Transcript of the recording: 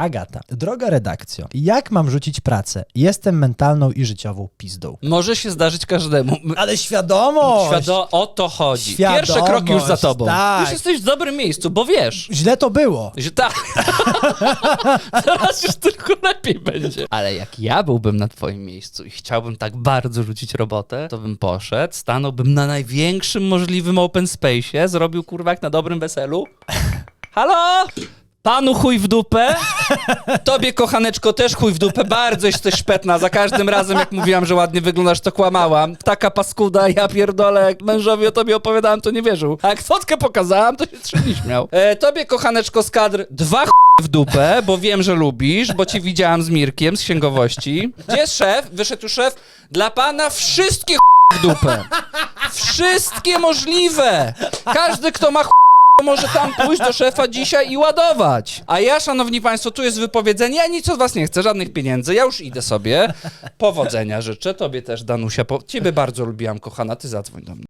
Agata. Droga redakcjo, jak mam rzucić pracę? Jestem mentalną i życiową pizdą. Może się zdarzyć każdemu. Ale świadomość! Świado o to chodzi. Świadomość, Pierwszy krok już za tobą. tak. Już jesteś w dobrym miejscu, bo wiesz. Źle to było. Że tak. Teraz już tylko lepiej będzie. Ale jak ja byłbym na twoim miejscu i chciałbym tak bardzo rzucić robotę, to bym poszedł, stanąłbym na największym możliwym open space'ie, zrobił kurwa jak na dobrym weselu. Halo? Panu chuj w dupę? Tobie, kochaneczko, też chuj w dupę. Bardzo jesteś szpetna. Za każdym razem, jak mówiłam, że ładnie wyglądasz, to kłamałam. Taka paskuda, ja pierdolę. Jak mężowi o tobie opowiadałam, to nie wierzył. A jak fotkę pokazałam, to się strzeli śmiał. E, tobie, kochaneczko, z kadr, dwa ch... w dupę, bo wiem, że lubisz, bo cię widziałam z Mirkiem z księgowości. Gdzie jest szef? Wyszedł już szef. Dla pana wszystkie ch... w dupę. Wszystkie możliwe. Każdy, kto ma ch... może tam pójść do szefa dzisiaj i ładować. A ja, szanowni państwo, tu jest wypowiedzenie, ja nic od was nie chcę, żadnych pieniędzy, ja już idę sobie. Powodzenia życzę, tobie też, Danusia, ciebie bardzo lubiłam, kochana, ty zadzwoń do mnie.